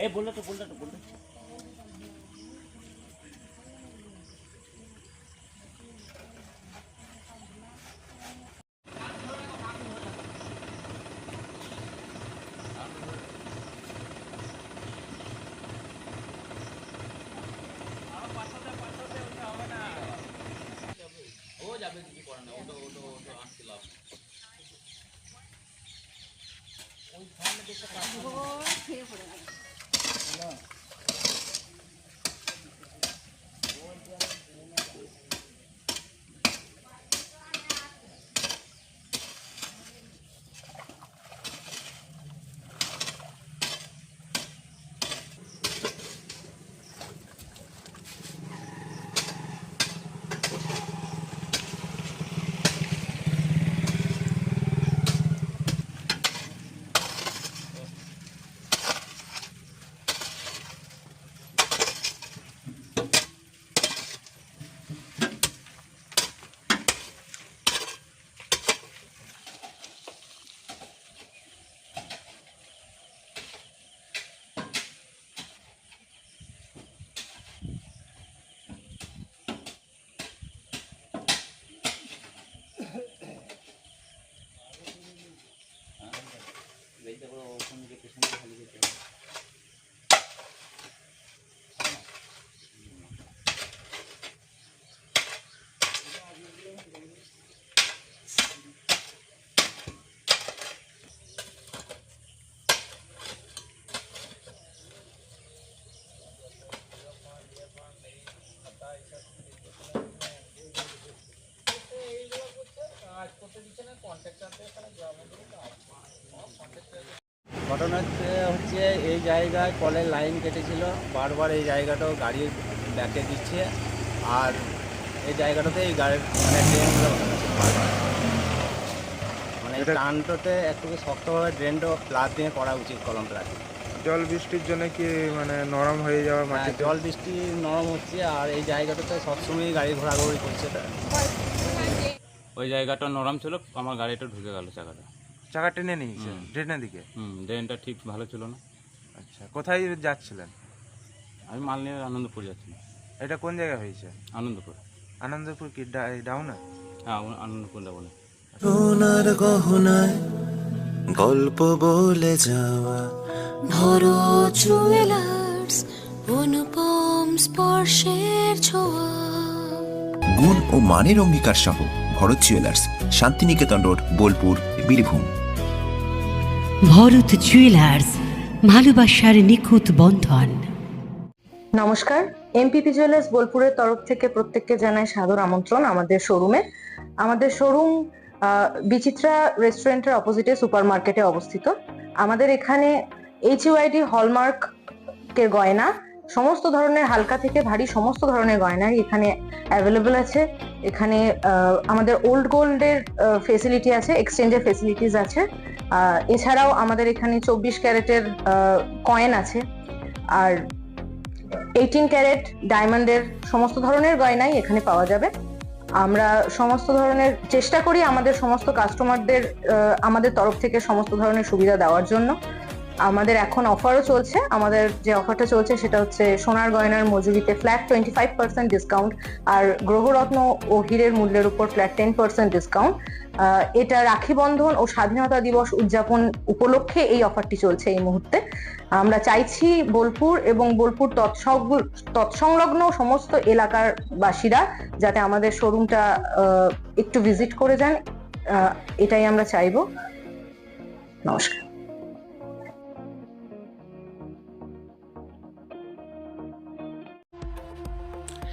ए बोल तो बोल तो बोल ঘটনা হচ্ছে হচ্ছে এই জায়গায় কলের লাইন কেটেছিল। বারবার এই জায়গাটাও গাড়ি ব্যাকে দিচ্ছে আর এই জায়গাটাতে এই গাড়ির মানে ড্রেনগুলো মানে টানটাতে একটু শক্তভাবে ড্রেনটা প্লাস দিয়ে করা উচিত কলম প্লাস জল বৃষ্টির জন্য কি মানে নরম হয়ে যাওয়া মাটি হ্যাঁ, জল বৃষ্টি নরম হচ্ছে আর এই জায়গাটাতে সবসময় গাড়ি ঘোরাঘুরি করছে। ওই জায়গাটা নরম ছিল আমার গাড়িটা ঢুকে গেল চাকাটা। চাকা টেনে নিয়েছে। ড্রেনের দিকে হুম ড্রেনটা ঠিক ভালো ছিল না। আচ্ছা কোথায় যাচ্ছিলেন? আমি মাল নিয়ে আনন্দপুর যাচ্ছি এটা কোন জায়গায় হয়েছে? আনন্দপুর। আনন্দপুর কি ডাউনা? হ্যাঁ আনন্দপুরটা বলে সোনার গহনায় গল্প বলে যাওয়া ভরো জুয়েলার্স অনুপম স্পর্শের ছোঁয়া। গুণ ও মানের অঙ্গীকার সহ Bharat jewellers Shantiniketan road Bolpur Birbhum. Bharat jewellers ভালোবাসার নিখুঁত বন্ধন। নমস্কার এমপিপি জুয়েলার্স বোলপুরের তরফ থেকে প্রত্যেককে জানাই সাদর আমন্ত্রণ আমাদের শোরুমে আমাদের শোরুম বিচিত্রা রেস্টুরেন্টের অপোজিটে সুপার মার্কেটে অবস্থিত। আমাদের এখানে এইচ ইউআইডি হলমার্ক এর গয়না সমস্ত ধরনের, হালকা থেকে ভারী সমস্ত ধরনের গয়নাই এখানে অ্যাভেলেবল আছে। এখানে আমাদের ওল্ড গোল্ডের ফেসিলিটি আছে এক্সচেঞ্জের ফেসিলিটিস আছে। এছাড়াও আমাদের এখানে চব্বিশ ক্যারেটের কয়েন আছে। আর এইটিন ক্যারেট ডায়মন্ডের সমস্ত ধরনের গয়নাই এখানে পাওয়া যাবে। আমরা সমস্ত ধরনের, চেষ্টা করি আমাদের সমস্ত কাস্টমারদের আমাদের তরফ থেকে সমস্ত ধরনের সুবিধা দেওয়ার জন্য। আমাদের এখন অফারও চলছে। আমাদের যে অফারটা চলছে সেটা হচ্ছে সোনার গয়নার মজুরিতে flat twenty five percent discount আর গ্রহরত্ন ও হীরের মূল্যের উপর ফ্ল্যাট টেন পার্সেন্ট ডিসকাউন্ট এটা রাখি বন্ধন ও স্বাধীনতা দিবস উদযাপন উপলক্ষে এই অফারটি চলছে এই মুহূর্তে। আমরা চাইছি বোলপুর এবং বোলপুর তৎসং- তৎসংলগ্ন সমস্ত এলাকার বাসীরা যাতে আমাদের শোরুমটা একটু ভিজিট করে যান। এটাই আমরা চাইব। নমস্কার।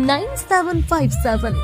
nine seven five seven